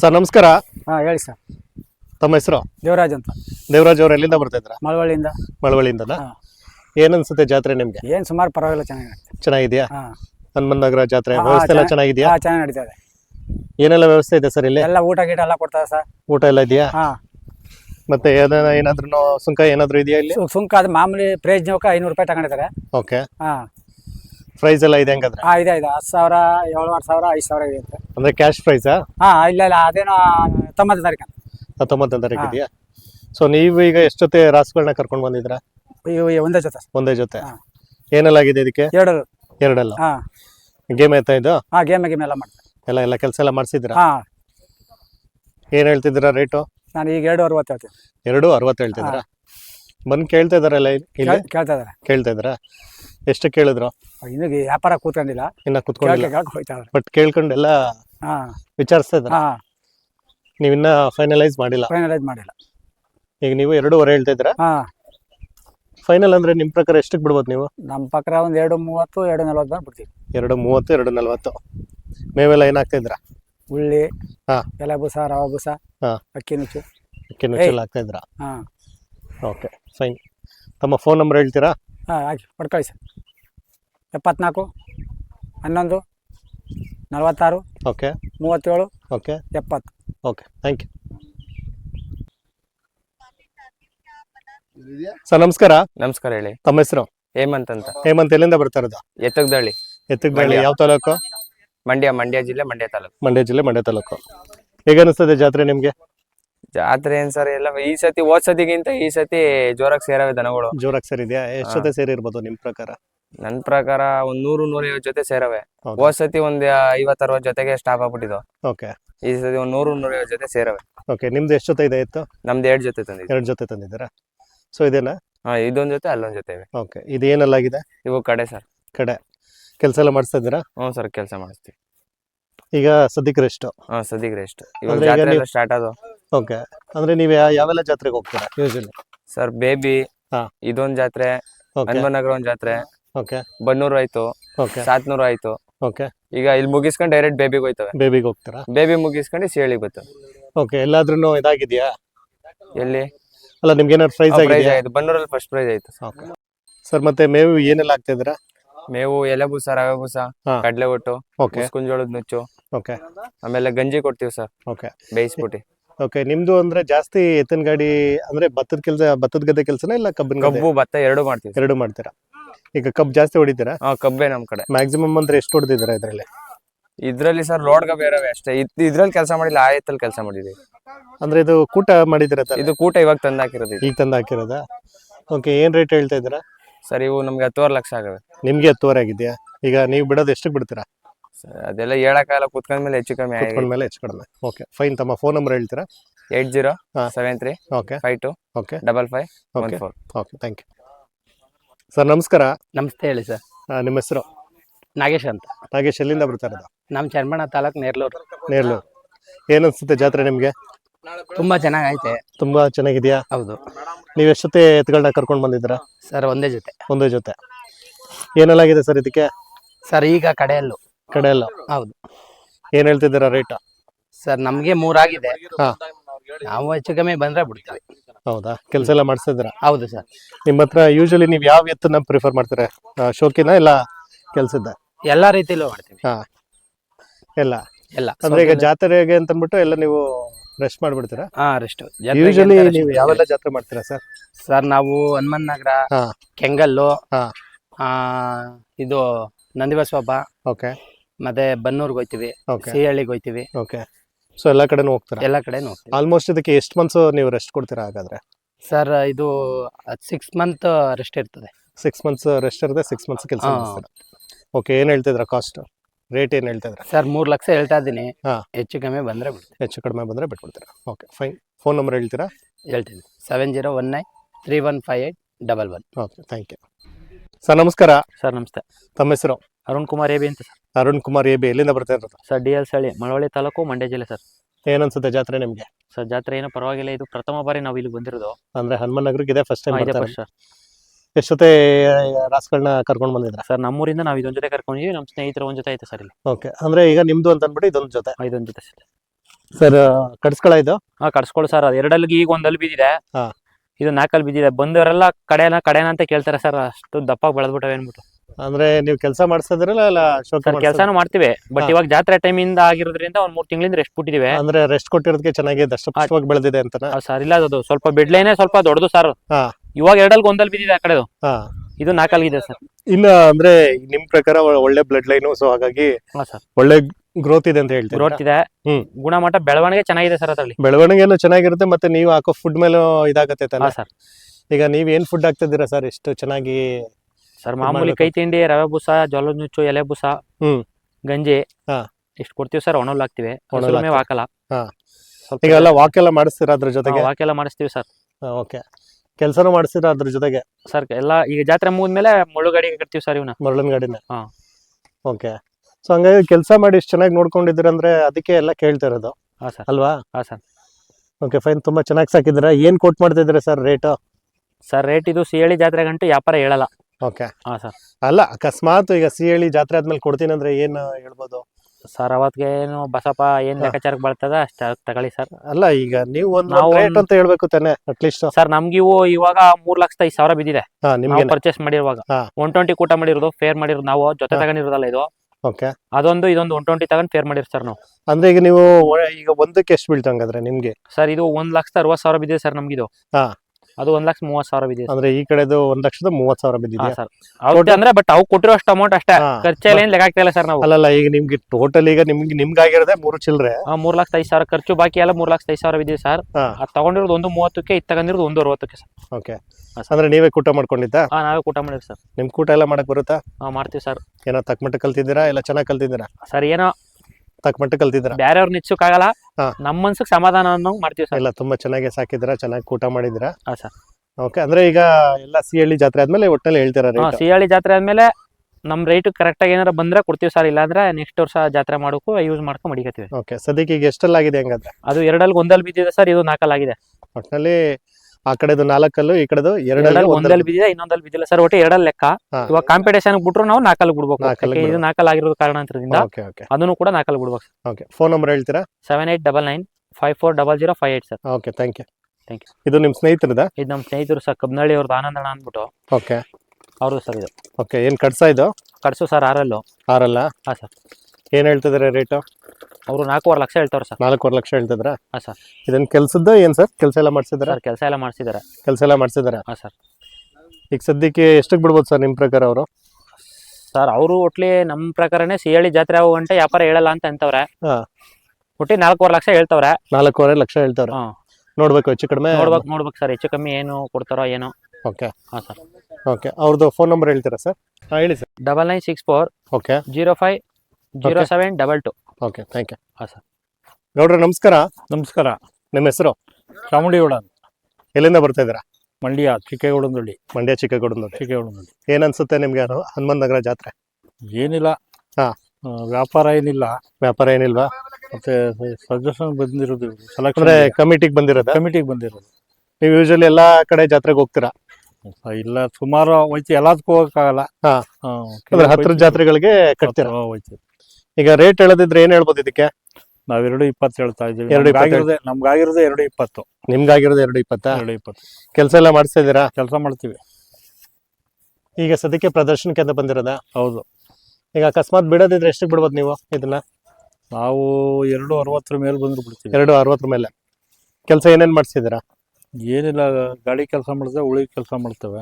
Sir ನಮಸ್ಕಾರ. ಹಾ ಹೇಳಿ ಸರ್. ತಮ್ಮ ಹೆಸರು? ದೇವರಾಜ್ ಅಂತ. ದೇವರಾಜ್ ಅವ್ರು ಎಲ್ಲಿಂದ ಬರ್ತಾ ಇದ್ರ ಮಳವಳ್ಳಿಯಿಂದ. ಮಳವಳ್ಳಿಯಿಂದನಾ? ಹಾ. ಏನ್ ಅನ್ಸುತ್ತೆ ಜಾತ್ರೆ ನಿಮ್ಗೆ? ಏನು ಸುಮಾರು ಪರವಾಗಿಲ್ಲ ಚೆನ್ನಾಗಿದೆ ಚೆನ್ನಾಗಿದ್ಯಾ? ಹಾ. ಹನುಮನ್ ನಗರ ಜಾತ್ರೆ ಹಾ, ವ್ಯವಸ್ಥೆ ಎಲ್ಲ ಚೆನ್ನಾಗ್- ಚೆನ್ನಾಗಿದ್ಯಾ? ಹಾ ಚೆನ್ನಾಗಿ ನಡೀತಾ ಇದೆ ಏನೆಲ್ಲ ವ್ಯವಸ್ಥೆ ಇದೆ ಸರ್ ಇಲ್ಲಿ? ಎಲ್ಲ ಊಟ ಗೀಟ ಎಲ್ಲ ಕೊಡ್ತಾರೆ ಸರ್. ಊಟ ಎಲ್ಲ ಇದೆಯಾ? ಹಾ. ಮತ್ತೆ ಏನಾದ್ರು ಸುಂಕ ಏನಾದ್ರು ಇದೆಯಾ ಇಲ್ಲಿ? ಸುಂಕ ಅದು ಮಾಮೂಲಿ ಜೋಕ ಐನೂರು ರೂಪಾಯಿ ತಗೊಂಡಿದ್ದಾರೆ. ಓಕೆ. ಹಾಂ. ಪ್ರೈಸ್ ಎಲ್ಲ ಇದೆ ಹಂಗಾದ್ರೆ? ಹಾ ಇದೆ ಇದೆ. ಹತ್ತು ಸಾವಿರ ಏಳುವರೆ ಸಾವಿರ ಐದು ಸಾವಿರ ಇದೆ. ಅಂತ ಅಂದ್ರೆ ಕ್ಯಾಶ್ ಪ್ರೈಸ್ ಹಾ ಇಲ್ಲ ಇಲ್ಲ. ಅದೇನೋ ಹತ್ತೊಂಬತ್ತು ತಾರೀಕು ಹತ್ತೊಂಬತ್ತನೇ ತಾರೀಕು ಇದೆಯಾ? ಸೊ ನೀವು ಈಗ ಎಷ್ಟು ಜೊತೆ ರಾಸುಗಳನ್ನ ಕರ್ಕೊಂಡು ಬಂದಿದ್ರ ಇವು ಇವು ಒಂದೇ ಜೊತೆ. ಒಂದೇ ಜೊತೆ. ಹಾ. ಏನೆಲ್ಲ ಆಗಿದೆ ಇದಕ್ಕೆ? ಎರಡು ಎರಡೆಲ್ಲ? ಹಾ. ಗೇಮ್ ಆಯ್ತಾ ಇದು ಹಾ ಗೇಮ್ ಗೇಮ್ ಎಲ್ಲ ಮಾಡ್ತಾರೆ. ಎಲ್ಲ ಎಲ್ಲ ಕೆಲಸ ಎಲ್ಲ ಮಾಡಿಸಿದ್ರ ಹಾ. ಏನ್ ಹೇಳ್ತಿದ್ದೀರಾ ರೇಟು ನಾನು ಈಗ ಎರಡು ಅರವತ್ತು ಹೇಳ್ತೀನಿ. ಎರಡು ಅರವತ್ತು ಹೇಳ್ತಿದ್ರ ಬಂದು ಕೇಳ್ತಾ ಇದಾರಲ್ಲ ಇಲ್ಲಿ? ಕೇಳ್- ಕೇಳ್ತಾ ಇದ್ದಾರೆ. ಕೇಳ್ತಾ ಇದ್ರ ಎಷ್ಟು ಕೇಳಿದ್ರು? ಇನ್ನೂ ವ್ಯಾಪಾರ ಕೂತ್ಕೊಂಡಿಲ್ಲ. ಇನ್ನ ಕುತ್ಕೊಂಡಿಲ್ಲ. ಕೇಳಕ್ಕೆ ಹೋಯ್ತಾ ಬಟ್ ಬಟ್ ಕೇಳ್ಕೊಂಡೆಲ್ಲ ಹಾಂ. ವಿಚಾರಿಸ್ತಾ ಇದ್ರ ಹಾಂ. ನೀವ್ ಇನ್ನ ಫೈನಲೈಸ್ ಮಾಡಿಲ್ಲ. ಫೈನಲೈಸ್ ಮಾಡಿಲ್ಲ. ಈಗ ನೀವು ಎರಡೂವರೆ ಹೇಳ್ತಾ ಇದ್ರ ಹಾಂ. ಫೈನಲ್ ಅಂದ್ರೆ ನಿಮ್ಮ ಪ್ರಕಾರ ಎಷ್ಟಕ್ಕೆ ಬಿಡ್ಬೋದು ನೀವು? ನಮ್ಮ ಪ್ರಕಾರ ಒಂದು ಎರಡು ಮೂವತ್ತು ಎರಡು ನಲ್ವತ್ತು ಬಂದು ಬಿಡ್ತೀವಿ. ಎರಡು ಮೂವತ್ತು ಎರಡು ನಲ್ವತ್ತು. ಮೇವೆಲ್ಲ ಏನಾಗ್ತಾ ಇದ್ರ ಉಳ್ಳಿ ಹಾ. ಎಲೆ ಬೂಸ ರವ ಬೂಸ ಹಾ. ಅಕ್ಕಿ ನುಚ್ಚು ಅಕ್ಕಿ ನುಚ್ಚೆಲ್ಲ ಹಾಕ್ತಾ ಇದ್ರ ಹಾಂ. ಓಕೆ ಫೈನ್ ತಮ್ಮ ಫೋನ್ ನಂಬರ್ ಹೇಳ್ತೀರಾ? ಹಾಂ ಹಾಕಿ ಪಡ್ಕೊಳ್ಳಿ ಸರ್. ಎಪ್ಪತ್ನಾಲ್ಕು ಹನ್ನೊಂದು ನಲವತ್ತಾರು ಓಕೆ. ಮೂವತ್ತೇಳು ಓಕೆ. ಎಪ್ಪತ್ತು. ಓಕೆ. Thank you. ಸರ್ ನಮಸ್ಕಾರ. ನಮಸ್ಕಾರ ಹೇಳಿ. ತಮ್ಮ ಹೆಸರು? ಹೇಮಂತ್ ಅಂತ. ಹೇಮಂತ್ ಎಲ್ಲಿಂದ ಬರ್ತಾ ಇರೋದು? ಎತ್ತಗದಳ್ಳಿ. ಎತ್ತಗದಳ್ಳಿ. ಯಾವ ತಾಲೂಕು? ಮಂಡ್ಯ ಮಂಡ್ಯ ಜಿಲ್ಲೆ ಮಂಡ್ಯ ತಾಲೂಕು. ಮಂಡ್ಯ ಜಿಲ್ಲೆ ಮಂಡ್ಯ ತಾಲೂಕು. ಹೇಗ ಅನಿಸ್ತದೆ ಜಾತ್ರೆ ನಿಮ್ಗೆ? ಜಾತ್ರೆ ಏನ್ ಸರ್ ಎಲ್ಲ ಈ ಸತಿ ಹೋದ್ ಸತಿಗಿಂತ ಈ ಸತಿ ಜೋರಾಗಿ ಸೇರವೆ ದನಗಳು. ಜೋರಾಗಿ ಸೇರಿದ್ಯಾ? ಎಷ್ಟೊತ್ತೆ ಸೇರಿರ್ಬೋದು ನಿಮ್ ಪ್ರಕಾರ? ನನ್ ಪ್ರಕಾರ ಒಂದ್ ನೂರು ನೂರೈವತ್ತು ಜೊತೆ ಸೇರವೆ? ಹೋದ್. ಸತಿ ಒಂದ್ ಐವತ್ ಅರವತ್ ಜೊತೆಗೆ ಸ್ಟಾಪ್ ಆಗ್ಬಿಟ್ಟಿದ್ವು ಓಕೆ. ಈ ಸತಿ ಒಂದ್ ನೂರು ನೂರೈವತ್ತು ಜೊತೆ ಸೇರವೆ. ಓಕೆ ನಿಮ್ದು ಎಷ್ಟು ಜೊತೆ ಇದೆ ಇತ್ತು? ನಮ್ದು ಎರಡ್ ಜೊತೆ ತಂದಿದ್ವಿ ಎರಡು ಜೊತೆ ತಂದಿದ್ದೀರಾ? ಸೊ ಇದೆಲ್ಲ? ಹಾ ಇದೊಂದ್ ಜೊತೆ ಅಲ್ಲೊಂದ್ ಜೊತೆ ಇವೆ. ಓಕೆ ಇದು ಏನಲ್ಲಾಗಿದೆ? ಇವು ಕಡೆ ಸರ್. ಕಡೆ. ಕೆಲಸ ಎಲ್ಲ ಮಾಡಿಸ್ತಾ ಇದ್ದೀರಾ? ಹ್ಞೂ ಸರ್ ಕೆಲಸ ಮಾಡಿಸ್ತೀವಿ. ಈಗ ಸದ್ಯಕ್ಕೆ ರೆಸ್ಟ್ ಹಾ ಸದ್ಯಕ್ಕೆ ರೆಸ್ಟ್ ಇವಾಗ ಅಂದ್ರೆ ಈಗ ಜಾತ್ರೆ ನೀವು- ಸ್ಟಾರ್ಟ್ ಅದು ಓಕೆ ಅಂದ್ರೆ ನೀವು ಯಾ- ಯಾವೆಲ್ಲ ಜಾತ್ರೆಗೆ ಹೋಗ್ತೀರಾ? ಯೂಶಲಿ ಸರ್ ಬೇಬಿ ಹಾ. ಇದೊಂದ್ ಜಾತ್ರೆ ಓಕೆ. ಹನುಮನಗರ ಒಂದ್ ಜಾತ್ರೆ ಓಕೆ. ಬನ್ನೂರು ಆಯ್ತು ಓಕೆ. ಸಾತ್ನೂರು ಆಯ್ತು. ಓಕೆ. ಈಗ ಇಲ್ಲಿ ಮುಗಿಸ್ಕೊಂಡು ಡೈರೆಕ್ಟ್ ಬೇಬಿಗೆ ಹೋಯ್ತವೆ. ಬೇಬಿಗೆ ಹೋಗ್ತೀರಾ? ಬೇಬಿ ಮುಗಿಸ್ಕೊಂಡು ಸೇಳಿ ಬರ್ತವೆ. ಓಕೆ ಎಲ್ಲಾದ್ರೂ ಇದಾಗಿದೆಯಾ? ಎಲ್ಲಿ? ಅಲ್ಲ ನಿಮ್ಗೆ ಏನಾದ್ರು ಪ್ರೈಸ್ ಪ್ರೈಸ್ ಆಯ್ತು ಬನ್ನೂರಲ್ಲಿ ಫಸ್ಟ್ ಪ್ರೈಸ್ ಆಯ್ತು. ಓಕೆ. ಸರ್ ಮತ್ತೆ ಮೇವು ಏನೆಲ್ಲ ಇದ್ದೀರಾ? ಮೇವು ಎಲೆ ಬೂಸ ರವೆ ಬೂಸ ಹಾ. ಕಡಲೆ ಒಟ್ಟು ಓಕೆ. ಮುಸ್ಕುಂಜೋಳದ ನುಚ್ಚು. ಓಕೆ. ಆಮೇಲೆ ಗಂಜಿ ಕೊಡ್ತೀವಿ ಸರ್. ಓಕೆ. ಬೇಯಿಸ್ಬಿಟ್ಟು. ಓಕೆ ನಿಮ್ದು ಅಂದ್ರೆ ಜಾಸ್ತಿ ಎತ್ತಿನ ಗಾಡಿ ಅಂದ್ರೆ ಭತ್ತದ ಕೆಲಸ ಭತ್ತದ ಗದ್ದೆ ಕೆಲಸನ ಇಲ್ಲ ಕಬ್ಬಿನ ಗದ್ದೆ? ಕಬ್ಬು ಭತ್ತ ಎರಡು ಮಾಡ್ತೀವಿ. ಎರಡು ಮಾಡ್ತೀರಾ? ಈಗ ಕಬ್ ಜಾಸ್ತಿ ಹೊಡಿತೀರಾ? ಹಾ ಕಬ್ಬೆ ನಮ್ ಕಡೆ. ಮ್ಯಾಕ್ಸಿಮಮ್ ಅಂದ್ರೆ ಎಷ್ಟು ಹೊಡೆದಿದ್ದೀರಾ ಇದರಲ್ಲಿ? ಇದ್ರಲ್ಲಿ ಸರ್ ಲೋಡ್ಗ ಬೇರೆ ಅಷ್ಟೇ. ಇದ್- ಇದ್ರಲ್ಲಿ ಕೆಲಸ ಮಾಡಿಲ್ಲ ಆಯತ್ತಲ್ಲಿ ಕೆಲಸ ಮಾಡಿದೀವಿ. ಅಂದ್ರೆ ಇದು ಕೂಟ ಮಾಡಿದಿರ ಇದು ಕೂಟ ಇವಾಗ ತಂದಾಕಿರೋದು ಇದು. ಈಗ ತಂದು ಹಾಕಿರೋದಾ? ಓಕೆ ಏನ್ ರೇಟ್ ಹೇಳ್ತಾ ಇದ್ದೀರಾ? ಸರ್ ಇವು ನಮ್ಗೆ ಹತ್ತುವರೆ ಲಕ್ಷ ಆಗವೆ. ನಿಮ್ಗೆ ಹತ್ತುವರೆ ಆಗಿದ್ಯಾ? ಈಗ ನೀವು ಬಿಡೋದು ಎಷ್ಟಕ್ಕೆ ಬಿಡ್ತೀರಾ? ಅದೆಲ್ಲ ಅದೆಲ್ಲ ಹೇಳಕ್ಕಾಗಲ್ಲ ಕುತ್ಕೊಂಡ್ಮೇಲೆ ಹೆಚ್ಚು ಕಮ್ಮಿ ಆಗಿ ಕುತ್ಕೊಂಡ್ಮೇಲೆ ಹೆಚ್ಚು ಕಡಿಮೆ. ಓಕೆ ಫೈನ್ ತಮ್ಮ ಫೋನ್ ನಂಬರ್ ಹೇಳ್ತೀರಾ? ಏಟ್ ಜೀರೋ ಹಾ. Seven three okay five two okay double five one okay four. Okay thank you sir ನಮಸ್ಕಾರ. ನಮಸ್ತೆ ಹೇಳಿ ಸರ್. ಆ, ನಿಮ್ಮ ಹೆಸರು? ನಾಗೇಶ್ ಅಂತ. ನಾಗೇಶ್ ಎಲ್ಲಿಂದ ಬರ್ತಾ ಇರೋದು? ನಮ್ಮ ಚರ್ಮಣ ತಾಲೂಕು ನೇರ್ಲೂರು. ನೇರ್ಲೂರು. ಏನ್ ಅನ್ಸುತ್ತೆ ಜಾತ್ರೆ ನಿಮ್ಗೆ? ತುಂಬಾ ಚೆನ್ನಾಗೈತೆ. ತುಂಬಾ ಚೆನ್ನಾಗಿದೆಯಾ? ಹೌದು. ನೀವು ಎಷ್ಟೊತ್ತೆ ಎತ್ತುಗಳನ್ನ ಕರ್ಕೊಂಡು ಬಂದಿದ್ದೀರಾ? ಸರ್ ಒಂದೇ ಜೊತೆ. ಒಂದೇ ಜೊತೆ. ಏನೆಲ್ಲಾಗಿದೆ ಸರ್ ಇದಕ್ಕೆ? ಸರ್ ಈಗ ಕಡೆಯಲ್ಲೂ. ಕಡೆ ಎಲ್ಲ ಹೌದು. ಏನ್ ಹೇಳ್ತಿದ್ದೀರಾ ರೇಟ್ ಸರ್ ನಮಗೆ ಮೂರಾಗಿದೆ. ಹಾ. ನಾವು ಹೆಚ್ಚು ಕಮ್ಮಿ ಬಂದ್ರೆ ಬಿಡ್ತೀವಿ. ಹೌದಾ? ಕೆಲಸ ಎಲ್ಲ ಮಾಡಿಸಿದ್ರ ಹೌದು ಸರ್. ನಿಮ್ಮ ಹತ್ರ ಯೂಶಲಿ ನೀವು ಯಾವ ಎತ್ತನ್ನ ಪ್ರಿಫರ್ ಮಾಡ್ತೀರಾ? ಆ, ಶೋಕಿನ ಇಲ್ಲ ಕೆಲ್ಸದ? ಎಲ್ಲಾ ರೀತಿಲೂ ಮಾಡ್ತೀವಿ. ಹಾ. ಎಲ್ಲ? ಎಲ್ಲ. ಅಂದ್ರೆ ಈಗ ಜಾತ್ರೆಗೆ ಅಂತ ಅಂದ್ಬಿಟ್ಟು ಎಲ್ಲ ನೀವು ರೆಸ್ಟ್ ಮಾಡ್ಬಿಡ್ತೀರಾ? ಹಾ ರೆಸ್ಟ್ ಯೂಶಲಿ ನೀವು ಯಾವೆಲ್ಲ ಜಾತ್ರೆ ಮಾಡ್ತೀರಾ ಸರ್? ಸರ್ ನಾವು ಹನುಮನ್ ನಗರ ಹಾ. ಕೆಂಗಲ್ಲು ಹಾ. ಆ, ಇದು ನಂದಿಬಸವಪ್ಪ ಓಕೆ. ಮತ್ತೆ ಬನ್ನೂರ್ಗೆ ಹೋಯ್ತಿವಿ ಓಕೆ. ಸಿಹಳ್ಳಿಗೆ ಹೋಯ್ತಿವಿ. ಓಕೆ. ಸೊ ಎಲ್ಲ ಕಡೆನೂ ಹೋಗ್ತಾರೆ? ಎಲ್ಲ ಕಡೆ ಹೋಗ್ತೀವಿ. ಆಲ್ಮೋಸ್ಟ್ ಇದಕ್ಕೆ ಎಷ್ಟು ಮಂತ್ಸ್ ನೀವು ರೆಸ್ಟ್ ಕೊಡ್ತೀರಾ ಹಾಗಾದ್ರೆ? ಸರ್ ಇದು ಸಿಕ್ಸ್ ಮಂತ್ ರೆಸ್ಟ್ ಇರ್ತದೆ. ಸಿಕ್ಸ್ ಮಂತ್ಸ್ ರೆಸ್ಟ್ ಇರುತ್ತೆ ಸಿಕ್ಸ್ ಮಂತ್ಸ್ ಕೆಲಸ ಹಾ. ಮಾಡ್ತೀರಾ? ಓಕೆ ಏನ್ ಹೇಳ್ತಿದ್ರ ಕಾಸ್ಟ್ ರೇಟ್ ಏನ್ ಹೇಳ್ತಿದ್ರ? ಸರ್ ಮೂರು ಲಕ್ಷ ಹೇಳ್ತಾ ಇದ್ದೀನಿ. ಹಾ. ಹೆಚ್ಚು ಕಮ್ಮಿ ಬಂದ್ರೆ ಬಿಡ್ತೀನಿ. ಹೆಚ್ಚು ಕಡಿಮೆ ಬಂದ್ರೆ ಬಿಟ್ಬಿಡ್ತೀರಾ? ಓಕೆ ಫೈನ್ ಫೋನ್ ನಂಬರ್ ಹೇಳ್ತೀರಾ? ಹೇಳ್ತೀನಿ. Seven zero one nine three one five eight double one okay thank you sir ನಮಸ್ಕಾರ. ಸರ್ ನಮಸ್ತೆ. ತಮ್ಮ ಹೆಸರು? ಅರುಣ್ ಕುಮಾರ್ ಎಬಿ ಅಂತ sir. Arun Kumar A B ಎಲ್ಲಿಂದ ಬರ್ತಾ ಇರೋದು? ಸರ್ ಡಿ ಎಲ್ ಸಳಿ ಮಳವಳ್ಳಿ ತಾಲೂಕು ಮಂಡ್ಯ ಜಿಲ್ಲೆ ಸರ್. ಏನನ್ಸುತ್ತೆ ಅನ್ಸುತ್ತೆ ಜಾತ್ರೆ ನಿಮಗೆ? ಸರ್ ಜಾತ್ರೆ ಏನೋ ಪರವಾಗಿಲ್ಲ. ಇದು ಪ್ರಥಮ ಬಾರಿ ನಾವು ಇಲ್ಲಿ ಬಂದಿರೋದು. ಅಂದ್ರೆ ಹನುಮನ್ ನಗರಕ್ಕೆ ಇದೆ ಫಸ್ಟ್ ಟೈಮ್ ಇದೆ ಬರ್ತಾರೆ ಸರ್. ಎಷ್ಟೊತ್ತೆ ರಾಸುಗಳನ್ನ ಕರ್ಕೊಂಡು ಬಂದಿದ್ರ ಸರ್ ನಮ್ಮೂರಿಂದ ನಾವು ಇದೊಂದು ಜೊತೆ ಕರ್ಕೊಂಡಿದ್ದೀವಿ ನಮ್ಮ ಸ್ನೇಹಿತರ ಒಂದ್ ಜೊತೆ ಐತೆ ಸರ್ ಇಲ್ಲಿ. ಓಕೆ ಅಂದ್ರೆ ಈಗ ನಿಮ್ದು ಅಂತ ಅಂದ್ಬಿಟ್ಟು ಇದೊಂದು ಜೊತೆ. ಆ, ಇದೊಂದು ಜೊತೆ ಸರ್. ಸರ್ ಕಡ್ಸ್ಕೊಳ ಇದು? ಹಾ ಕಡ್ಸ್ಕೊಳ್ಳಿ ಸರ್. ಅದು ಎರಡಲ್ಲಿಗೆ ಈಗ ಒಂದಲ್ಲಿ ಬಿದ್ದಿದೆ. ಹಾ. ಇದು ನಾಲ್ಕಲ್ಲಿ ಬಿದ್ದಿದೆ. ಬಂದವರೆಲ್ಲ ಕಡೆನ ಕಡೆನ ಅಂತ ಕೇಳ್ತಾರೆ ಸರ್. ಅಷ್ಟು ದಪ್ಪ ಬೆಳೆದ್ಬಿಟ್ಟವೆ ಅನ್ಬಿಟ್ಟು ಅಂದ್ರೆ ನೀವು ಕೆಲಸ ಮಾಡಿಸಿದ್ರಲ್ಲ ಇಲ್ಲ ಅಶೋಕ್ ಸರ್ ಕೆಲಸನೂ ಮಾಡ್ತೀವಿ. ಬಟ್. ಇವಾಗ ಜಾತ್ರೆ ಟೈಮಿಂದ ಆಗಿರೋದ್ರಿಂದ ಒಂದ್ ಮೂರ್ ತಿಂಗಳಿಂದ ರೆಸ್ಟ್ ಬಿಟ್ಟಿದೀವಿ. ಅಂದ್ರೆ ರೆಸ್ಟ್ ಕೊಟ್ಟಿರೋದಕ್ಕೆ ಚೆನ್ನಾಗಿ ದಷ್ಟಪುಷ್ಟವಾಗಿ ಬೆಳೆದಿದೆ ಅಂತ ಸರ್ ಇಲ್ಲ ಅದು ಸ್ವಲ್ಪ ಬೆಡ್ಲೈನೆ ಸ್ವಲ್ಪ ದೊಡ್ಡದು ಸರ್. ಹಾ. ಇವಾಗ ಎರಡಲ್ಲಿ ಒಂದಲ್ಲಿ ಬಿದ್ದಿದೆ ಆ ಕಡೆದು ಇದು ಇದು ನಾಲ್ಕಲ್ಲಿದೆ ಸರ್. ಇಲ್ಲ ಅಂದ್ರೆ ನಿಮ್ ಪ್ರಕಾರ ಒಳ್ಳೆ ಬ್ಲಡ್ ಲೈನ್ ಸೊ ಹಾಗಾಗಿ ಒಳ್ಳೆ ಗ್ರೋತ್ ಇದೆ ಅಂತ ಹೇಳ್ತೀವಿ ಗ್ರೋತ್ ಇದೆ. ಗುಣಮಟ್ಟ ಬೆಳವಣಿಗೆ ಚೆನ್ನಾಗಿದೆ ಸರ್ ಅದ್ರಲ್ಲಿ. ಬೆಳವಣಿಗೆನೂ ಚೆನ್ನಾಗಿರುತ್ತೆ ಮತ್ತೆ ನೀವು ಹಾಕೋ ಫುಡ್ ಮೇಲೂ ಇದಾಗತ್ತೆ ಸರ್. ಈಗ ನೀವ್ ಏನ್ ಫುಡ್ ಹಾಕ್ತಿದ್ದೀರಾ ಸರ್ ಎಷ್ಟು ಚೆನ್ನಾಗಿ ಸರ್ ಮಾಮೂಲಿ ಕೈ ತಿಂಡಿ ರವೆ ಬೂಸ ಜೋಳದ ನುಚ್ಚು ಎಲೆ ಬೂಸ ಹ್ಮ್. ಗಂಜಿ. ಇಷ್ಟು ಕೊಡ್ತೀವಿ ಸರ್ ಒಣಲ್ ಹಾಕ್ತಿವಿ. ಹಾಕಲ್ಲ. ಹಾ. ಸ್ವಲ್ಪ ಈಗ ಎಲ್ಲ ವಾಕ್ ಎಲ್ಲ ಮಾಡಿಸ್ತೀರಾ ಅದ್ರ ಜೊತೆಗೆ? ವಾಕೆಲ್ಲ ಮಾಡಿಸ್ತೀವಿ ಸರ್. ಓಕೆ. ಕೆಲಸನೂ ಮಾಡಿಸ್ತೀರಾ ಅದ್ರ ಜೊತೆಗೆ? ಸರ್ ಎಲ್ಲ ಈಗ ಜಾತ್ರೆ ಮುಗಿದ್ಮೇಲೆ ಮುಳ್ಳುಗಾಡಿಗೆ ಕಟ್ತೀವಿ ಸರ್ ಇವನ. ಮರಳಿನ ಗಾಡಿನ ಹಾ. ಓಕೆ. ಸೊ ಹಂಗಾಗಿ ಕೆಲಸ ಮಾಡಿ ಇಷ್ಟು ಚೆನ್ನಾಗಿ ನೋಡ್ಕೊಂಡಿದ್ದೀರಂದ್ರೆ ಅದಕ್ಕೆ ಎಲ್ಲ ಕೇಳ್ತಾ ಇರೋದು. ಹಾ ಸರ್. ಅಲ್ವಾ? ಹಾ ಸರ್. ಓಕೆ ಫೈನ್ ತುಂಬಾ ಚೆನ್ನಾಗಿ ಸಾಕಿದ್ದೀರಾ? ಏನ್ ಕೋಟ್ ಮಾಡ್ತಿದ್ದೀರಾ ಸರ್ ರೇಟು? ಸರ್ ರೇಟ್ ಇದು ಸಿಹಳಿ ಜಾತ್ರೆ ಗಂಟು ವ್ಯಾಪಾರ ಹೇಳಲ್ಲ. ಓಕೆ. ಹಾ ಸರ್. ಅಲ್ಲ ಅಕಸ್ಮಾತ್ ಈಗ ಸಿ ಹೇಳಿ ಜಾತ್ರೆ ಆದ್ಮೇಲೆ ಕೊಡ್ತೀನಿ ಅಂದ್ರೆ ಏನ್ ಹೇಳ್ಬೋದು? ಸರ್ ಅವತ್ಗೆ ಏನು ಬಸಪ್ಪ ಏನ್ ಲೆಕ್ಕಾಚಾರ ಲೆಕ್ಕಾಚಾರಕ್ಕೆ ಬರ್ತದ ಅಷ್ಟ ತಗೊಳ್ಳಿ ಸರ್. ಅಲ್ಲ ಈಗ ನೀವು ಒಂದು ನಾವು ರೇಟ್ ಅಂತ ಹೇಳ್ಬೇಕು ತಾನೆ ಅಟ್ಲೀಸ್ಟ್ ಸರ್ ನಮ್ಗೆ ಇವು ಇವಾಗ ಮೂರ್ ಲಕ್ಷದ ಐದು ಸಾವಿರ ಬಿದ್ದಿದೆ. ಹಾ ನಾವು ನಿಮ್ಗೆ ಪರ್ಚೇಸ್ ಮಾಡಿರುವಾಗ. ಹಾ. ಒನ್ ಟ್ವೆಂಟಿ ಕೂಟ ಮಾಡಿರೋದು ಫೇರ್ ಮಾಡಿರೋದು ನಾವು ಜೊತೆ ಹಾ. ತಗೊಂಡಿರೋದಲ್ಲ ಇದು. ಓಕೆ. ಅದೊಂದು ಇದೊಂದು ಒನ್ ಟ್ವೆಂಟಿ ತಗೊಂಡ್ ಫೇರ್ ಮಾಡಿರ್ ಸರ್ ನಾವು. ಅಂದ್ರೆ ಈಗ ನೀವು ಒ- ಈಗ ಒಂದಕ್ಕೆ ಎಷ್ಟು ಬೀಳ್ತಂಗಾದ್ರೆ ನಿಮ್ಗೆ? ಸರ್ ಇದು ಒಂದ್ ಲಕ್ಷದ ಅರವತ್ ಸಾವಿರ ಬಿದ್ದಿದೆ ಸರ್ ಇದು ಹಾ. ಅದು ಒಂದ್ ಲಕ್ಷ ಮೂವತ್ ಸಾವಿರ ಬಿದ್ದಿದೆ ಅಂದ್ರೆ ಈ ಕಡೆದು ಒಂದ್ ಲಕ್ಷದ ಮೂವತ್ ಸಾವಿರ ಬಿದ್ದಿದೆ ಸರ್. ಅಂದ್ರೆ ಬಟ್ ಅವು ಕೊಟ್ಟಿರೋ ಅಷ್ಟು ಅಮೌಂಟ್ ಅಷ್ಟೇ. ಖರ್ಚೆಲ್ಲ ಏನ್ ಲೆಕ್ಕ ಇಲ್ಲ ಸರ್ ನಾವು. ಅಲ್ಲಲ್ಲ ಈಗ ನಿಮ್ಗೆ ಟೋಟಲ್ ಈಗ ನಿಮ್ಗೆ ನಿಮ್ಗಾಗಿರೋದೇ ಮೂರು ಚಿಲ್ಲರೆ ಆ, ಮೂರ್ ಲಕ್ಷ ಐದು ಸಾವಿರ ಖರ್ಚು. ಬಾಕಿ ಎಲ್ಲ ಮೂರ್ ಲಕ್ಷ ಐದು ಸಾವಿರ ಬಿದ್ದಿದೆ ಸರ್. ಅದ್ ತಗೊಂಡಿರೋದು ಒಂದು ಮೂವತ್ತಕ್ಕೆ ಇದು ತಗೊಂಡಿರೋದು ಒಂದು ಅರವತ್ತಕ್ಕೆ ಸರ್. ಓಕೆ. ಅಂದ್ರೆ ನೀವೇ ಕೂಟ ಮಾಡ್ಕೊಂಡಿದ್ದ? ಹಾ ನಾವೇ ಕೂಟ ಮಾಡಿರಿ ಸರ್. ನಿಮ್ ಕೂಟ ಎಲ್ಲ ಮಾಡಕ್ ಬರುತ್ತಾ? ಹಾ ಮಾಡ್ತೀವಿ ಸರ್. ಏನೋ ತಕ್ಕಮಟ್ಟ ಕಲ್ತಿದ್ದೀರಾ? ಎಲ್ಲ ಚೆನ್ನಾಗಿ ಕಲ್ತಿದ್ದೀರಾ? ಸರ್ ಏನೋ ತಕ್ಕಮಟ್ಟ ಕಲ್ತಿದ್ರ ಬೇರೆಯವ್ರ ನಿಚ್ಚಕ್ಕಾಗಲ್ಲ ಹಾ. ನಮ್ಮ ಮನ್ಸಿಗೆ ಸಮಾಧಾನ ಅನ್ನೋ ಮಾಡ್ತೀವಿ ಸರ್. ಇಲ್ಲ ತುಂಬಾ ಚೆನ್ನಾಗಿ ಸಾಕಿದ್ರ ಚೆನ್ನಾಗಿ ಕೂಟ ಮಾಡಿದ್ರ ಹಾ ಸರ್. ಓಕೆ ಅಂದ್ರೆ ಈಗ ಎಲ್ಲ ಸಿ ಹಳ್ಳಿ ಜಾತ್ರೆ ಆದ್ಮೇಲೆ ಒಟ್ಟಲ್ಲಿ ಹೇಳ್ತೀರ ಹಾ ರೇಟ್ ಸಿಯಾಳಿ ಜಾತ್ರೆ ಆದ್ಮೇಲೆ ನಮ್ ರೇಟ್ ಕರೆಕ್ಟ್ ಆಗಿ ಏನಾರ ಬಂದ್ರೆ ಕೊಡ್ತೀವಿ ಸರ್. ಇಲ್ಲಾಂದ್ರೆ ನೆಕ್ಸ್ಟ್ ವರ್ಷ ಜಾತ್ರೆ ಮಾಡಕ್ಕೂ ಯೂಸ್ ಮಾಡ್ಕೊಂಡು ಮಡಿಕತ್ತೀವಿ. ಓಕೆ ಸದ್ಯಕ್ಕೆ ಈಗ ಎಷ್ಟೆಲ್ಲ ಆಗಿದೆ ಹಂಗಾದ್ರೆ? ಅದು ಎರಡಲ್ಲಿ ಒಂದಲ್ಲಿ ಬಿದ್ದಿದೆ ಸರ್ ಇದು ನಾಲ್ಕಲ್ಲಿ ಆಗಿದೆ ಒಟ್ಟಿನಲ್ಲಿ ಆ ಕಡೆದು ನಾಲ್ಕಲ್ಲು ಈ ಕಡೆದು ಎರಡಲ್ಲಿ ಒಂದಲ್ಲಿ. ಬಿದ್ದಿದೆ ಇನ್ನೊಂದಲ್ಲಿ ಬಿದ್ದಿಲ್ಲ. ಸರ್ ಒಟ್ಟು ಎರಡಲ್ಲಿ ಲೆಕ್ಕ. ಹಾ. ಇವಾಗ ಕಾಂಪಿಟೇಷನ್ ಬಿಟ್ರು ನಾವು ನಾಲ್ಕಲ್ಲಿ ಬಿಡ್ಬೇಕು. ನಾಲ್ಕಲ್ಲಿ ಯಾಕೆ ಇದು ನಾಲ್ಕಲ್ಲಿ ಆಗಿರೋದು ಕಾರಣಾಂತರದಿಂದ ಓಕೆ ಓಕೆ. ಅದನ್ನು ಕೂಡ ನಾಲ್ಕಲ್ಲಿ ಬಿಡ್ಬೇಕು ಓಕೆ. ಫೋನ್ ನಂಬರ್ ಹೇಳ್ತೀರಾ? Seven eight double nine five four double zero five eight sir. Okay thank you thank you ಇದು ನಿಮ್ಮ ಸ್ನೇಹಿತರದ? ಇದು ನಮ್ಮ ಸ್ನೇಹಿತರು ಸರ್ ಕಬ್ನಳ್ಳಿ ಅವ್ರದ್ದು ಆನಂದಣ ಅಂದ್ಬಿಟ್ಟು. ಓಕೆ. ಅವ್ರದ್ದು ಸರ್ ಇದು. ಓಕೆ ಏನು ಕಟ್ಸಾ ಇದು? ಕಟ್ಸು ಸರ್ ಆರಲ್ಲು. ಆರಲ್ಲ? ಹಾ ಸರ್. ಏನ್ ಹೇಳ್ತಿದಾರೆ ರೇಟು ಅವರು ನಾಲ್ಕೂವರೆ ಲಕ್ಷ ಹೇಳ್ತಾವ್ರೆ ಸರ್. ನಾಲ್ಕೂವರೆ ಲಕ್ಷ ಹೇಳ್ತಿದ್ರ? ಹಾ ಸರ್. ಇದನ್ನ ಕೆಲ್ಸದ್ದು ಏನ್ ಸರ್? ಕೆಲಸ ಎಲ್ಲ ಮಾಡ್ಸಿದಾರ ಸರ್ ಕೆಲಸ ಎಲ್ಲ ಮಾಡಿಸಿದ್ದಾರೆ. ಕೆಲಸ ಎಲ್ಲ ಮಾಡ್ಸಿದಾರ ಹಾ ಸರ್. ಈಗ ಸದ್ಯಕ್ಕೆ ಎಷ್ಟಕ್ಕೆ ಬಿಡ್ಬೋದು ಸರ್ ನಿಮ್ಮ ಪ್ರಕಾರ ಅವರು? ಸರ್ ಅವರು ಒಟ್ಲಿ ನಮ್ಮ ಪ್ರಕಾರನೇ ಸಿಹಳಿ ಜಾತ್ರೆ ಆಗೋ ಗಂಟೆ ವ್ಯಾಪಾರ ಹೇಳಲ್ಲ ಅಂತ ಅಂತವ್ರೆ ಹಾಂ. ಒಟ್ಟಿ ನಾಲ್ಕೂವರೆ ಲಕ್ಷ ಹೇಳ್ತವ್ರೆ. ನಾಲ್ಕೂವರೆ ಲಕ್ಷ ಹೇಳ್ತಾವ್ರ. ಹಾಂ. ನೋಡ್ಬೇಕು ಹೆಚ್ಚು ಕಡಿಮೆ? ನೋಡ್ಬೇಕು ನೋಡ್ಬೇಕು ಸರ್ ಹೆಚ್ಚು ಕಮ್ಮಿ ಏನು ಕೊಡ್ತಾರೋ ಏನೋ. ಓಕೆ. ಹಾಂ ಸರ್. ಓಕೆ. ಅವ್ರದ್ದು ಫೋನ್ ನಂಬರ್ ಹೇಳ್ತೀರಾ ಸರ್? ಹಾಂ ಹೇಳಿ sir. Double nine six four okay. Zero five zero. Seven double two okay thank you ಹಾ ಸರ್ ನೋಡ್ರಿ ನಮಸ್ಕಾರ. ನಮಸ್ಕಾರ. ನಿಮ್ಮ ಹೆಸರು? ಚಾಮುಂಡಿಗೌಡ ಅಂತ. ಎಲ್ಲಿಂದ ಬರ್ತಾ ಇದ್ದೀರಾ? ಮಂಡ್ಯ ಚಿಕ್ಕೇಗೌಡನಹಳ್ಳಿ. ಮಂಡ್ಯ ಚಿಕ್ಕಗೌಡನಹಳ್ಳಿ. ಚಿಕ್ಕೇಗೌಡನಹಳ್ಳಿ. ಏನನ್ಸುತ್ತೆ ನಿಮಗೆ ನಿಮ್ಗೆ ಅದು? ಹನುಮಂತ ನಗರ ಜಾತ್ರೆ? ಏನಿಲ್ಲ. ಹಾ. ಆ, ವ್ಯಾಪಾರ ಏನಿಲ್ಲ. ವ್ಯಾಪಾರ ಏನಿಲ್ವಾ? ಮತ್ತೆ ಸಜೆಷನ್ ಬಂದಿರೋದು ಅಂದ್ರೆ ಸೆಲೆಕ್ಷನ್ ಕಮಿಟಿಗೆ ಬಂದಿರೋದ? ಕಮಿಟಿಗೆ ಬಂದಿರೋದು. ನೀವು ಯೂಶಲಿ ಎಲ್ಲಾ ಕಡೆ ಜಾತ್ರೆಗೆ ಹೋಗ್ತೀರಾ? ಇಲ್ಲ ಸುಮಾರು ಹೋಯ್ತು. ಎಲ್ಲದಕ್ಕೂ ಹೋಗಕ್ಕಾಗಲ್ಲ. ಹಾ. ಅಂದ್ರೆ ಹತ್ರ ಹೋಯ್ತು. ಜಾತ್ರೆಗಳಿಗೆ ಕಟ್ತೀರಾ? ಹೋಯ್ತು. ಈಗ ರೇಟ್ ಹೇಳದಿದ್ರೆ ಏನ್ ಹೇಳ್ಬೋದು ಇದಕ್ಕೆ? ನಾವ್ ಎರಡು ಇಪ್ಪತ್ತು ಹೇಳ್ತಾ ಇದೀವಿ ಎರಡು ನಮ್ಗಾಗಿರೋದೇ ನಮ್ಗಾಗಿರೋದೇ ಎರಡು ಇಪ್ಪತ್ತು. ನಿಮ್ಗಾಗಿರೋದು ಎರಡು ಇಪ್ಪತ್ತ? ಎರಡು ಇಪ್ಪತ್ತು. ಕೆಲಸ ಎಲ್ಲ ಮಾಡಿಸ್ತಾ ಇದ್ದೀರಾ? ಕೆಲಸ ಮಾಡ್ತೀವಿ. ಈಗ ಸದ್ಯಕ್ಕೆ ಪ್ರದರ್ಶನಕ್ಕೆ ಅಂತ ಬಂದಿರೋದಾ? ಹೌದು. ಈಗ ಅಕಸ್ಮಾತ್ ಬಿಡೋದಿದ್ರೆ ಎಷ್ಟಕ್ಕೆ ಬಿಡ್ಬೋದು ನೀವು ಇದನ್ನ? ನಾವು ಎರಡು ಅರವತ್ತರ ಮೇಲೆ ಬಂದ್ರು ಬಿಡ್ತೀವಿ. ಎರಡು ಅರವತ್ತರ ಮೇಲೆ. ಕೆಲಸ ಏನೇನ್ ಮಾಡಿಸಿದ್ದೀರಾ ಏನಿಲ್ಲ ಗಾಡಿ ಕೆಲಸ ಮಾಡ್ತೇವೆ ಉಳಿ ಕೆಲಸ ಮಾಡ್ತೇವೆ.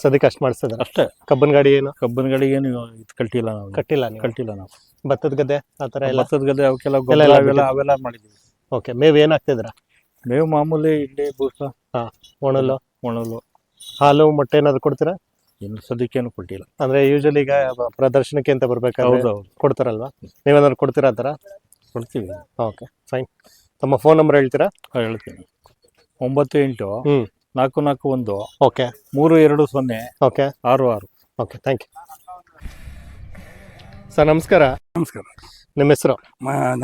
ಸದ್ಯಕ್ಕೆ ಅಷ್ಟು ಮಾಡಿಸ್ತಿದಾರ ಅಷ್ಟೇ. ಕಬ್ಬನ್ ಗಾಡಿ ಏನು? ಕಬ್ಬನ್ ಗಾಡಿಗೆ ಏನು ಇದು ಕಟ್ಟಿಲ್ಲ ನಾವು. ಕಟ್ಟಿಲ್ಲ ನೀವು? ಕಟ್ಟಿಲ್ಲ ನಾವು. ಭತ್ತದ ಗದ್ದೆ ಆ ಥರ ಎಲ್ಲ? ಭತ್ತದ ಗದ್ದೆ ಅವಕ್ಕೆಲ್ಲ ಗೊಬ್ಬರ ಎಲ್ಲ ಅವೆಲ್ಲ. ಅವೆಲ್ಲ ಮಾಡಿದ್ವಿ ಓಕೆ ಮೇವ್ ಏನ್ ಹಾಕ್ತಿದ್ರ ಮೇವು ಮಾಮೂಲಿ ಇಡ್ಲಿ ಬೂಸ. ಒಣಲು? ಒಣಲು. ಹಾಲು ಮೊಟ್ಟೆ ಏನಾದ್ರು ಕೊಡ್ತೀರಾ? ಇನ್ನು ಸದ್ಯಕ್ಕೇನು ಕೊಟ್ಟಿಲ್ಲ. ಅಂದ್ರೆ ಯೂಶಲಿ ಈಗ ಪ್ರದರ್ಶನಕ್ಕೆ ಅಂತ ಬರ್ಬೇಕಾದ್ರೆ ಹೌದು ಹೌದು. ಕೊಡ್ತಾರಲ್ವಾ? ನೀವೇನಾದ್ರು ಕೊಡ್ತೀರಾ ಆ ಥರ? ಕೊಡ್ತೀವಿ. ಓಕೆ ಫೈನ್ ತಮ್ಮ ಫೋನ್ ನಂಬರ್ ಹೇಳ್ತೀರಾ? ಹಾ, ಹೇಳ್ತೀನಿ. ಒಂಬತ್ತು ಎಂಟು ಹ್ಮ್. ನಾಲ್ಕು ನಾಲ್ಕು ಒಂದು. ಓಕೆ ಮೂರು ಎರಡು ಸೊನ್ನೆ. ಓಕೆ ಆರು ಆರು. ಓಕೆ ಥ್ಯಾಂಕ್ ಯು ಸರ್ ನಮಸ್ಕಾರ. ನಮಸ್ಕಾರ. ನಿಮ್ಮ ಹೆಸರು?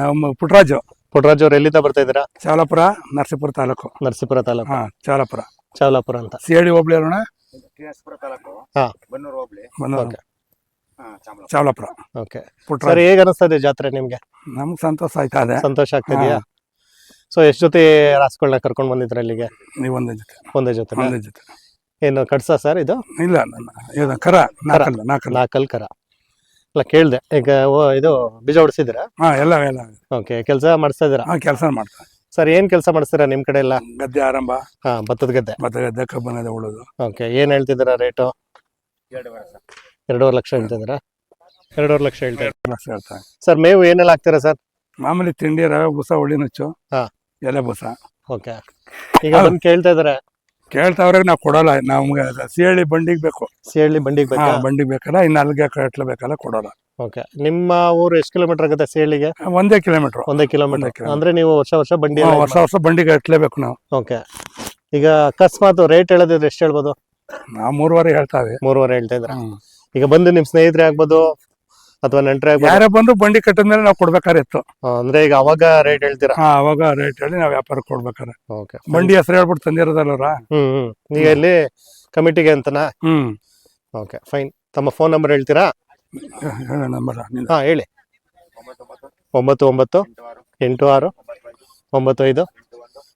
ನಮ್ಮ ಪುಟ್ರಾಜು. ಪುಟ್ರಾಜು ಅವ್ರು ಎಲ್ಲಿಂದ ಬರ್ತಾ ಇದ್ದೀರಾ? ಚಾಲಾಪುರ ನರಸೀಪುರ ತಾಲೂಕು. ನರಸೀಪುರ ತಾಲೂಕು. ಹಾ ಚಾಲಾಪುರ. ಚಾವಲಾಪುರ ಅಂತ. ಸಿ ಹೋಬಳಿ ಅಲ್ಲಣ್ಣ ಹಾ. Bannur Okay. Chavalapura okay sir ಹೇಗೆ ಅನಿಸ್ತದೆ ಜಾತ್ರೆ ನಿಮ್ಗೆ? ನಮ್ಗೆ ಸಂತೋಷ ಆಯ್ತಾ ಇದೆ. ಸಂತೋಷ ಆಗ್ತಿದ್ಯಾ ಸೊ ಎಷ್ಟು ಜೊತೆ ರಾಸುಗಳನ್ನ ಕರ್ಕೊಂಡು ಬಂದಿದ್ರ ಇಲ್ಲಿಗೆ ನೀವು ಒಂದೇ ಜೊತೆ. ಒಂದೇ ಜೊತೆ ಒಂದೇ ಜೊತೆ. ಏನು ಕಟ್ಸ ಸರ್ ಇದು? ಇಲ್ಲ ನನ್ನ ಇದು ಕರ ನಾಲ್ಕಲ್ಲ ನಾಲ್ಕಲ್ಲ ನಾಲ್ಕಲ್ ಕರ. ಅಲ್ಲ ಕೇಳ್ದೆ. ಈಗ ಓ ಇದು ಬೀಜ ಹೊಡ್ಸಿದ್ರ ಹಾ ಎಲ್ಲ ಎಲ್ಲ. ಓಕೆ ಕೆಲಸ ಮಾಡಿಸ್ತಾ ಇದ್ದೀರಾ? ಹಾ ಕೆಲಸ ಮಾಡ್ತಾರೆ ಸರ್ ಏನ್ ಕೆಲಸ ಮಾಡಿಸ್ತೀರಾ ನಿಮ್ ಕಡೆ ಎಲ್ಲ? ಗದ್ದೆ ಆರಂಭ. ಹಾ ಭತ್ತದ ಗದ್ದೆ. ಭತ್ತ ಗದ್ದೆ ಕಬ್ಬನದ ಉಳೋದು. ಓಕೆ ಏನ್ ಹೇಳ್ತಿದ್ದೀರಾ ರೇಟು ಎರಡೂವರೆ ಲಕ್ಷ ಹೇಳ್ತಿದ್ದೀರಾ? ಎರಡೂವರೆ ಲಕ್ಷ ಹೇಳ್ತಾರೆ ಲಕ್ಷ ಹೇಳ್ತಾರೆ ಸರ್ ಮೇವು ಏನೆಲ್ಲ ಹಾಕ್ತೀರಾ ಸರ್? ಮಾಮೂಲಿ ತಿಂಡಿ ರವೆ ಬುಸ ಹುಳಿ ನುಚ್ಚು. ಹಾ. ಎಲೆ ಬೂಸ. ಓಕೆ. ಈಗ ಬಂದು ಕೇಳ್ತಾ ಇದಾರೆ. ಕೇಳ್ತಾವ್ರೆ ನಾವು ಕೊಡೋಲ್ಲ ನಮ್ಗೆ ಸಿಹಳಿ ಬಂಡಿಗೆ ಬೇಕು. ಸಿಹಳ್ಳಿ ಬಂಡಿಗೆ ಹಾ ಬೇಕಾ ಬಂಡಿಗೆ ಬೇಕಲ್ಲ ಇನ್ನು ಅಲ್ಲಿಗೆ ಕಟ್ಲೇಬೇಕಲ್ಲ ಕೊಡೋಲ್ಲ. ಓಕೆ. ನಿಮ್ಮ ಊರು ಎಷ್ಟು ಕಿಲೋಮೀಟರ್ ಆಗುತ್ತೆ ಸಿಹಳ್ಳಿಗೆ ಒಂದೇ ಕಿಲೋಮೀಟರ್ ಒಂದೇ ಕಿಲೋಮೀಟರ್ kilometer. ಅಂದ್ರೆ ನೀವು ವರ್ಷ ವರ್ಷ ಬಂಡಿ ವರ್ಷ ವರ್ಷ ಬಂಡಿಗೆ ಕಟ್ಲೇಬೇಕು ನಾವು. ಓಕೆ. ಈಗ ಅಕಸ್ಮಾತ್ ರೇಟ್ ಹೇಳೋದಿದ್ರೆ ಎಷ್ಟು ಹೇಳ್ಬೋದು? ನಾವು ಮೂರುವರೆ ಹೇಳ್ತಾವೆ ಮೂರುವರೆ ಹೇಳ್ತಾ ಇದ್ರ? ಈಗ ಬಂದು ನಿಮ್ ಸ್ನೇಹಿತರೆ ಆಗ್ಬೋದು ಅಥವಾ ನೆಂಟ್ರೆ ಆಗ್ಬೋದು? ಯಾರೇ ಬಂದು ಬಂಡಿ ಕಟ್ಟಿದ್ಮೇಲೆ ನಾವು ಕೊಡ್ಬೇಕಾರೆ ಇತ್ತು. ಅಂದ್ರೆ ಈಗ ಅವಾಗ ರೇಟ್ ಹೇಳ್ತೀರಾ? ಹಾ ಅವಾಗ ರೇಟ್ ಹೇಳಿ ನಾವು ವ್ಯಾಪಾರ ಕೊಡ್ಬೇಕಾರೆ. ಓಕೆ. ಬಂಡಿ ಹೆಸರು ಹೇಳ್ಬಿಟ್ಟು ತಂದಿರೋದಲ್ಲ ಹ್ಮ್ ಹ್ಮ್. ಈಗ ಇಲ್ಲಿ ಕಮಿಟಿಗೆ ಅಂತನಾ? ಹ್ಮ್. ಓಕೆ ಫೈನ್ ತಮ್ಮ ಫೋನ್ ನಂಬರ್ ಹೇಳ್ತೀರಾ? ಹೇಳ ನಂಬರ್ ಹಾ ಹೇಳಿ. ಒಂಬತ್ತು ಒಂಬತ್ತು ಎಂಟು ಆರು ಒಂಬತ್ತು ಐದು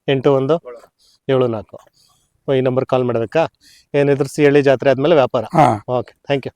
ಎಂಟು ಒಂದು ಏಳು ನಾಲ್ಕು. ಈ ನಂಬರ್ ಕಾಲ್ ಮಾಡಬೇಕಾ? ಏನಿದ್ರು ಸಿ ಹಳ್ಳಿ ಜಾತ್ರೆ ಆದ್ಮೇಲೆ ವ್ಯಾಪಾರ. ಹಾ. Okay thank you